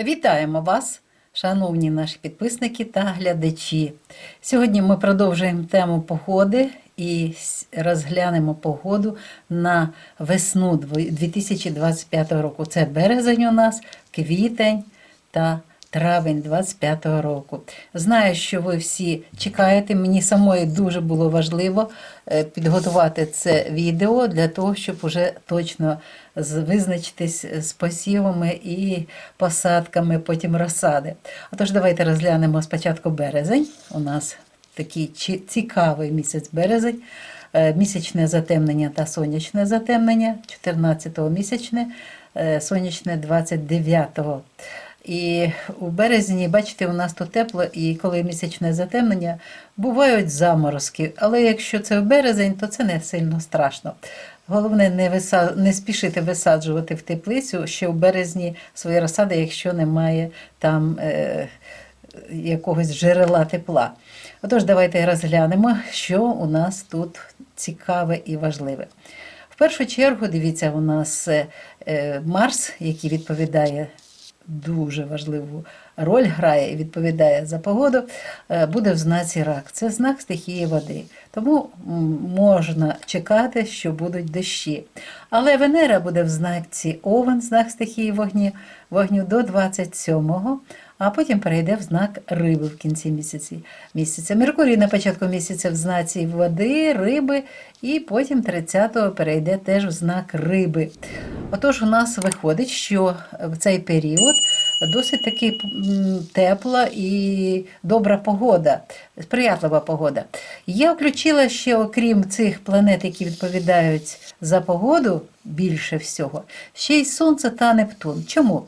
Вітаємо вас, шановні наші підписники та глядачі. Сьогодні ми продовжуємо тему погоди і розглянемо погоду на весну дво- 2025 року. Це березень у нас, квітень та травень 25 року. Знаю, що ви всі чекаєте. Мені самої дуже було важливо е, підготувати це відео для того, щоб уже точно визначитись з посівами і посадками, потім розсади. Отож, давайте розглянемо спочатку березень. У нас такий цікавий місяць березень. Е, Місячне затемнення та сонячне затемнення 14-го місячне, е, сонячне 29-го. І у березні, бачите, у нас тут тепло, і коли місячне затемнення, бувають заморозки. Але якщо це в березень, то це не сильно страшно. Головне, не, виса... не спішити висаджувати в теплицю ще в березні свої розсади, якщо немає там е... якогось джерела тепла. Отож, давайте розглянемо, що у нас тут цікаве і важливе. В першу чергу, дивіться, у нас е, Марс, який відповідає дуже важливу роль грає і відповідає за погоду, е, буде в знаці рак. Це знак стихії води. Тому можна чекати, що будуть дощі. Але Венера буде в знаці Овен, знак стихії вогні, вогню до 27-го, а потім перейде в знак риби в кінці місяця. Меркурій на початку місяця в знаці води, риби, і потім 30-го перейде теж в знак риби. Отож, у нас виходить, що в цей період досить таки тепла і добра погода, сприятлива погода. Я включила ще, окрім цих планет, які відповідають за погоду більше всього, ще й Сонце та Нептун. Чому?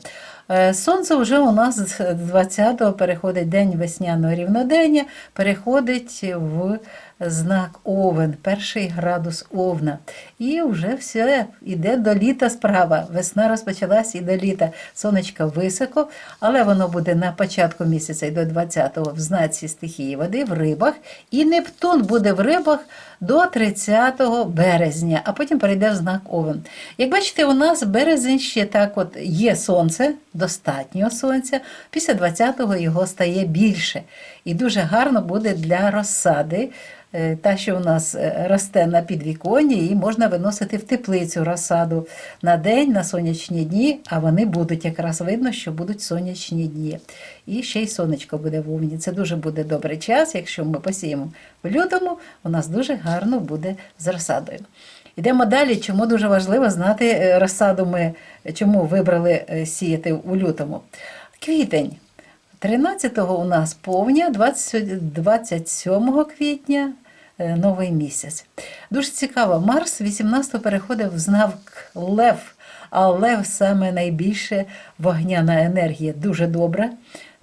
Е, Сонце вже у нас з 20-го переходить день весняного рівнодення, переходить в знак Овен, перший градус Овна. І вже все, іде до літа справа. Весна розпочалась і до літа. Сонечко високо, але воно буде на початку місяця і до 20-го в знаці стихії води в рибах. І Нептун буде в рибах до 30 березня, а потім перейде в знак Овен. Як бачите, у нас березень ще так от є сонце, достатньо сонця. Після 20-го його стає більше. І дуже гарно буде для розсади. е, Та, що у нас е, росте на підвіконні, і можна виносити в теплицю розсаду на день, на сонячні дні, а вони будуть якраз видно, що будуть сонячні дні. І ще й сонечко буде в овні. Це дуже буде добрий час. Якщо ми посіємо в лютому, у нас дуже гарно буде з розсадою. Йдемо далі. Чому дуже важливо знати е, розсаду ми, чому вибрали е, сіяти у лютому. Квітень. 13-го у нас повня, 20 27 квітня е, новий місяць. Дуже цікаво, Марс 18-го переходив в знак Лев, а Лев саме найбільше вогняна енергія, дуже добра.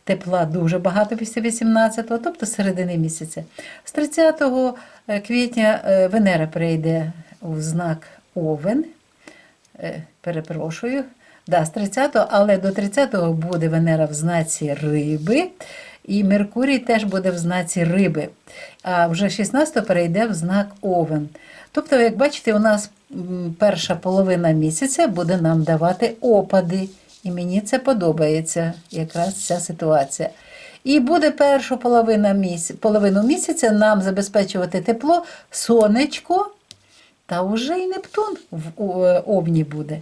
Тепла дуже багато після 18-го, тобто середини місяця. З 30 квітня Венера прийде у знак Овен. Е, Перепрошую. Да, з 30-го, але до 30-го буде Венера в знаці риби, і Меркурій теж буде в знаці риби. А вже 16-го перейде в знак Овен. Тобто, як бачите, у нас перша половина місяця буде нам давати опади. І мені це подобається, якраз ця ситуація. І буде першу половину місяця, половину місяця нам забезпечувати тепло, сонечко, та уже й Нептун в е, овні буде.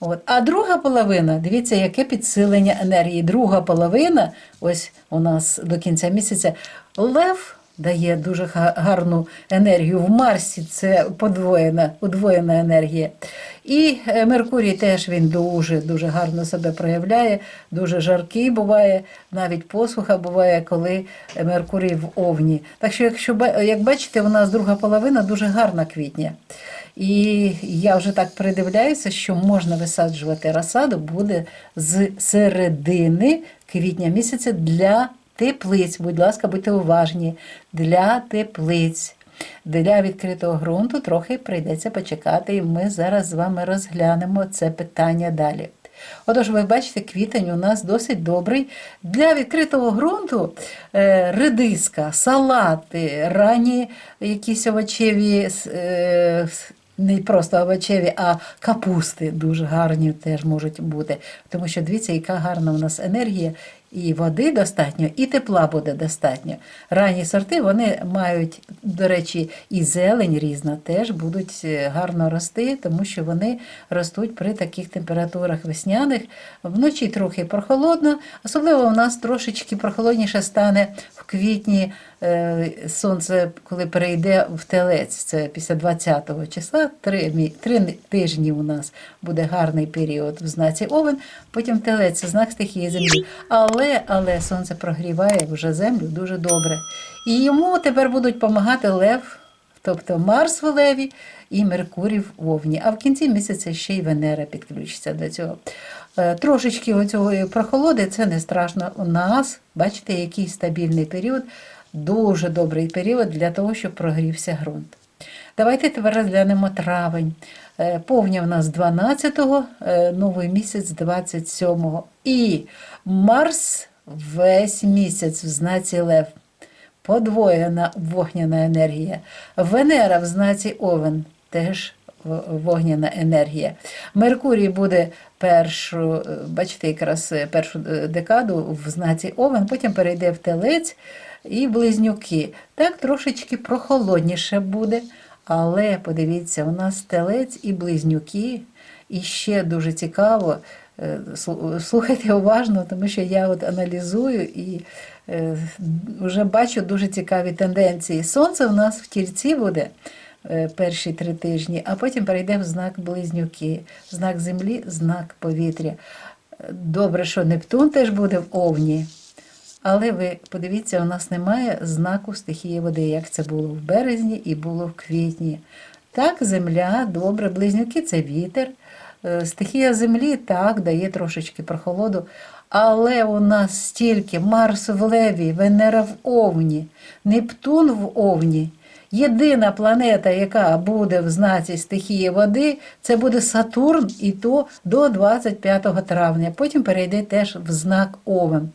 От. А друга половина, дивіться, яке підсилення енергії. Друга половина, ось у нас до кінця місяця, лев дає дуже гарну енергію. В Марсі це подвоєна, удвоєна енергія. І е, Меркурій теж він дуже дуже гарно себе проявляє, дуже жаркий буває, навіть посуха буває, коли Меркурій в овні. Так що, якщо як бачите, у нас друга половина дуже гарна квітня. І я вже так придивляюся, що можна висаджувати розсаду буде з середини квітня місяця для теплиць. Будь ласка, будьте уважні, для теплиць. Для відкритого ґрунту трохи прийдеться почекати, і ми зараз з вами розглянемо це питання далі. Отож, ви бачите, квітень у нас досить добрий. Для відкритого ґрунту е, редиска, салати, ранні якісь овочеві е, не просто овочеві, а капусти дуже гарні теж можуть бути. Тому що дивіться, яка гарна у нас енергія, і води достатньо, і тепла буде достатньо. Ранні сорти вони мають, до речі, і зелень різна теж будуть е, гарно рости, тому що вони ростуть при таких температурах весняних. Вночі трохи прохолодно, особливо у нас трошечки прохолодніше стане в квітні. е, Сонце, коли перейде в телець, це після 20 числа, три, три тижні у нас буде гарний період в знаці Овен, потім телець знак стихії землі. Але, але сонце прогріває вже землю дуже добре. І йому тепер будуть допомагати лев, тобто Марс в Леві і Меркурій в Овні. А в кінці місяця ще й Венера підключиться до цього. Е, Трошечки оцього прохолоди це не страшно. У нас, бачите, який стабільний період, дуже добрий період для того, щоб прогрівся ґрунт. Давайте тепер розглянемо травень. Е, Повня в нас 12-го, е, новий місяць 27-го. І Марс весь місяць в знаці Лев. Подвоєна вогняна енергія. Венера в знаці Овен теж вогняна енергія. Меркурій буде першу, е, бачите, якраз першу декаду в знаці Овен, потім перейде в телець і близнюки. Так трошечки прохолодніше буде. Але подивіться, у нас телець і близнюки, і ще дуже цікаво. е, Слухайте уважно, тому що я от аналізую і е, вже бачу дуже цікаві тенденції. Сонце у нас в тільці буде е, перші три тижні, а потім перейде в знак близнюки, знак землі, знак повітря. Добре, що Нептун теж буде в Овні. Але ви подивіться, у нас немає знаку стихії води, як це було в березні і було в квітні. Так, земля, добре, близнюки це вітер. Е, Стихія землі так дає трошечки прохолоду. Але у нас стільки Марс в Леві, Венера в Овні, Нептун в Овні. Єдина планета, яка буде в знаці стихії води, це буде Сатурн, і то до 25 травня. Потім перейде теж в знак Овен.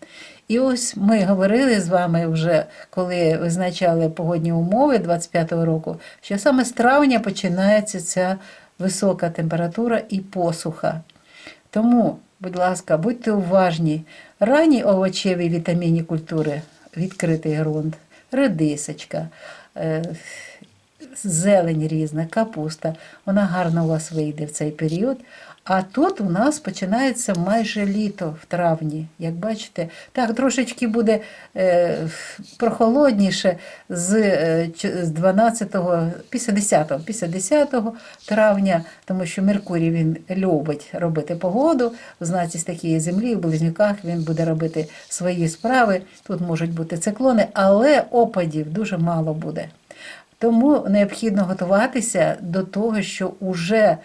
І ось ми говорили з вами вже, коли визначали погодні умови 25-го року, що саме з травня починається ця висока температура і посуха. Тому, будь ласка, будьте уважні. Ранні овочеві вітамінні культури, відкритий ґрунт, редисочка, е, зелень різна, капуста. Вона гарно у вас вийде в цей період. А тут у нас починається майже літо в травні. Як бачите, так, трошечки буде е, прохолодніше з, е, з 12-го, після 10-го, після 10 травня, тому що Меркурій він любить робити погоду. В знаці стихії землі, в близнюках він буде робити свої справи. Тут можуть бути циклони, але опадів дуже мало буде. Тому необхідно готуватися до того, що уже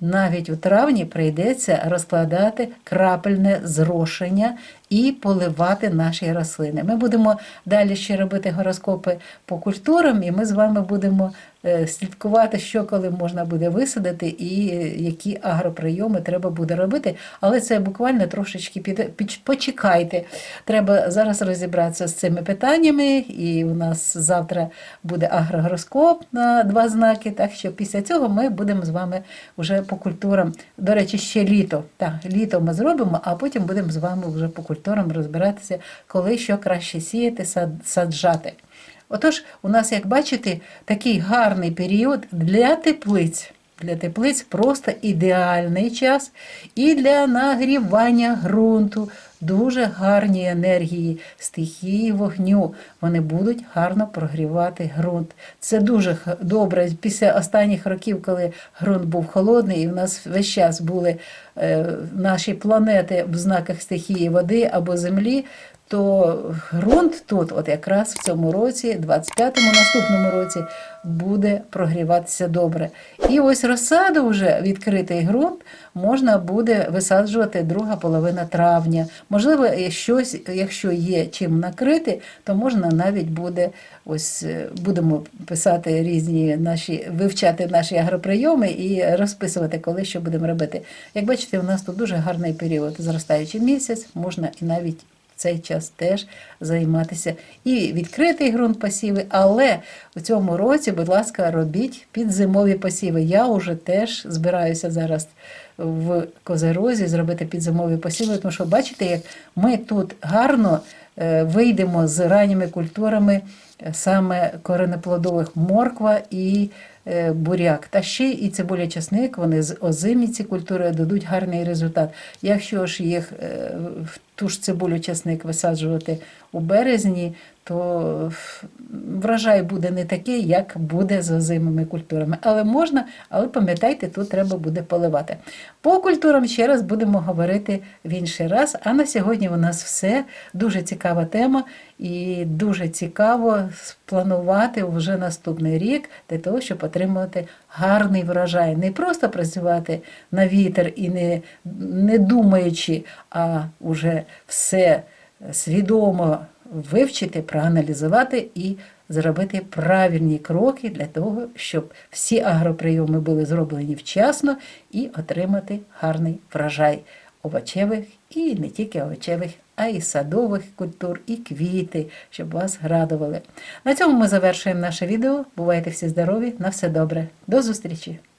навіть у травні прийдеться розкладати крапельне зрошення і поливати наші рослини. Ми будемо далі ще робити гороскопи по культурам, і ми з вами будемо е, слідкувати, що коли можна буде висадити і е, які агроприйоми треба буде робити. Але це буквально трошечки під, під, почекайте. Треба зараз розібратися з цими питаннями, і у нас завтра буде агрогороскоп на два знаки. Так що після цього ми будемо з вами вже по культурам. До речі, ще літо. Так, літо ми зробимо, а потім будемо з вами вже по культурам розбиратися, коли що краще сіяти, сад- саджати. Отож, у нас, як бачите, такий гарний період для теплиць. Для теплиць просто ідеальний час і для нагрівання ґрунту. Дуже гарні енергії стихії вогню. Вони будуть гарно прогрівати ґрунт. Це дуже добре. Після останніх років, коли ґрунт був холодний, і в нас весь час були е, наші планети в знаках стихії води або землі, то ґрунт тут, от якраз в цьому році, 25-му наступному році, буде прогріватися добре. І ось розсаду вже відкритий ґрунт можна буде висаджувати друга половина травня. Можливо, щось, якщо є чим накрити, то можна навіть буде ось е, будемо писати різні наші, вивчати наші агроприйоми і розписувати, коли що будемо робити. Як бачите, у нас тут дуже гарний період, зростаючий місяць, можна і навіть цей час теж займатися і відкритий ґрунт посіви, але у цьому році, будь ласка, робіть підзимові посіви. Я вже теж збираюся зараз в Козерозі зробити підзимові посіви, тому що бачите, як ми тут гарно е, вийдемо з ранніми культурами е, саме коренеплодових морква і е, буряк. Та ще і цибуля часник, вони з озимі ці культури дадуть гарний результат. Якщо ж їх ту ж цибулю часник висаджувати у березні, то врожай буде не такий, як буде з озимими культурами. Але можна, але пам'ятайте, тут треба буде поливати. По культурам ще раз будемо говорити в інший раз. А на сьогодні у нас все. Дуже цікава тема і дуже цікаво спланувати вже наступний рік для того, щоб отримувати гарний врожай. Не просто працювати на вітер і не, не думаючи, а вже все свідомо вивчити, проаналізувати і зробити правильні кроки для того, щоб всі агроприйоми були зроблені вчасно і отримати гарний врожай овочевих і не тільки овочевих, а й садових культур, і квіти, щоб вас радували. На цьому ми завершуємо наше відео. Бувайте всі здорові, на все добре. До зустрічі!